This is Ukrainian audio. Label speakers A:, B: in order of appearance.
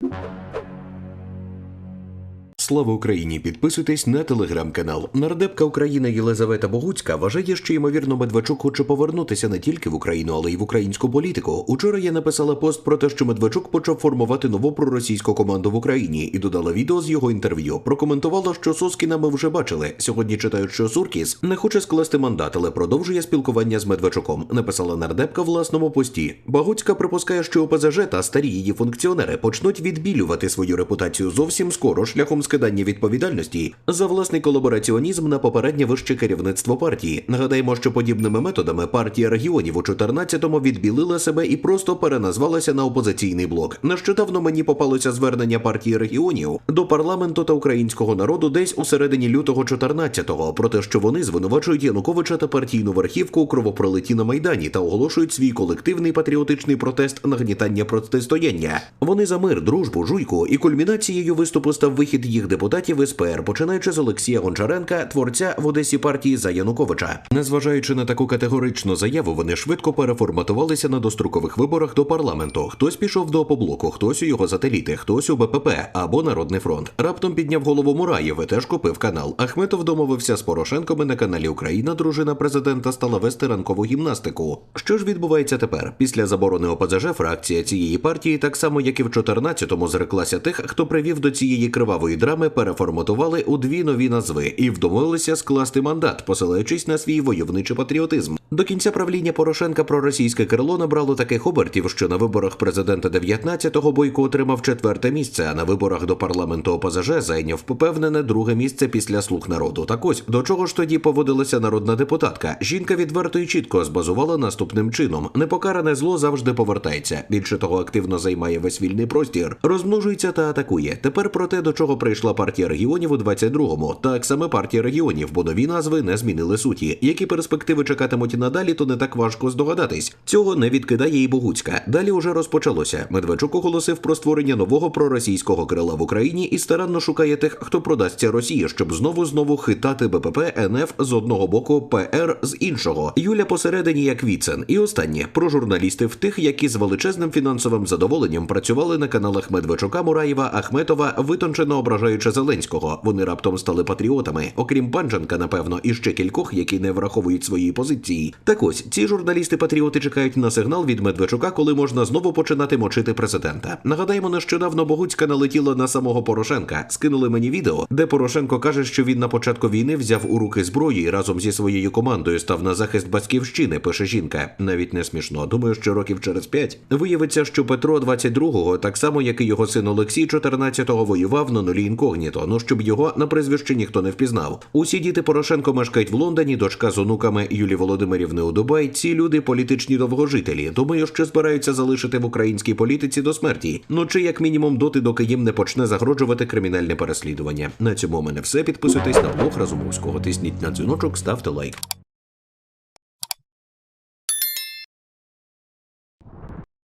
A: you Слава Україні! Підписуйтесь на телеграм-канал. Нардепка України Єлизавета Богуцька вважає, що ймовірно Медведчук хоче повернутися не тільки в Україну, але й в українську політику. Учора я написала пост про те, що Медведчук почав формувати нову проросійську команду в Україні і додала відео з його інтерв'ю. Прокоментувала, що Соскіна ми вже бачили. Сьогодні читають, що Суркіс не хоче скласти мандат, але продовжує спілкування з Медведчуком. Написала нардепка власному пості. Багуцька припускає, що ОПЗЖ та старі її функціонери почнуть відбілювати свою репутацію зовсім скоро шляхом скидання відповідальності за власний колабораціонізм на попереднє вище керівництво партії. Нагадаємо, що подібними методами партія регіонів у 14-му відбілила себе і просто переназвалася на опозиційний блок. Нещодавно мені попалося звернення партії регіонів до парламенту та українського народу десь у середині лютого 14-го про те, що вони звинувачують Януковича та партійну верхівку у кровопролитті на майдані та оголошують свій колективний патріотичний протест нагнітання протистояння. Вони за мир, дружбу, жуйку і кульмінацією виступу став вихід їх депутатів із ПР, починаючи з Олексія Гончаренка, творця в Одесі партії за Януковича. Незважаючи на таку категоричну заяву, вони швидко переформатувалися на дострокових виборах до парламенту. Хтось пішов до опоблоку, хтось у його сателіти, хтось у БПП або Народний фронт. Раптом підняв голову Мураєв і теж купив канал. Ахметов домовився з Порошенком і на каналі Україна. Дружина президента стала вести ранкову гімнастику. Що ж відбувається тепер? Після заборони ОПЗЖ фракція цієї партії, так само як і в 14-му, зреклася тих, хто привів до цієї кривавої драми, переформатували у дві нові назви і вдомилися скласти мандат, посилаючись на свій войовничий патріотизм. До кінця правління Порошенка проросійське крило набрало таких обертів, що на виборах президента 19-го Бойко отримав четверте місце, а на виборах до парламенту ОПЗЖ зайняв попевнене друге місце після слуг народу. Так ось до чого ж тоді поводилася народна депутатка? Жінка відверто і чітко збазувала наступним чином: непокаране зло завжди повертається. Більше того, активно займає весь вільний простір, розмножується та атакує. Тепер про те, до чого прийшла партія регіонів у 22-му. Так саме партія регіонів, бо нові назви не змінили суті. Які перспективи чекатимуть і надалі, то не так важко здогадатись. Цього не відкидає і Богуцька. Далі уже розпочалося. Медведчук оголосив про створення нового проросійського крила в Україні і старанно шукає тих, хто продасться Росії, щоб знову знову хитати БПП НФ з одного боку, ПР з іншого. Юля посередині як Віцен. І останнє про журналістів тих, які з величезним фінансовим задоволенням працювали на каналах Медведчука, Мураєва, Ахметова, витончено ображаючи Зеленського. Вони раптом стали патріотами, окрім Панченка, напевно, і ще кількох, які не враховують свої позиції. Так ось ці журналісти-патріоти чекають на сигнал від Медведчука, коли можна знову починати мочити президента. Нагадаємо, нещодавно Богуцька налетіла на самого Порошенка. Скинули мені відео, де Порошенко каже, що він на початку війни взяв у руки зброю і разом зі своєю командою став на захист батьківщини. Пише жінка. Навіть не смішно. Думаю, що років через п'ять виявиться, що Петро 22-го, так само як і його син Олексій, 14-го воював на нулі інкогніто. Ну щоб його на прізвище ніхто не впізнав. Усі діти Порошенко мешкають в Лондоні. Дочка з онуками Юлії Володимирівни у Дубай. Ці люди політичні довгожителі. Думаю, що збираються залишити в українській політиці до смерті. Ну чи як мінімум доти, доки їм не почне загрожувати кримінальне переслідування. На цьому у мене все. Підписуйтесь на блог Разумовського. Тисніть на дзвіночок, ставте лайк.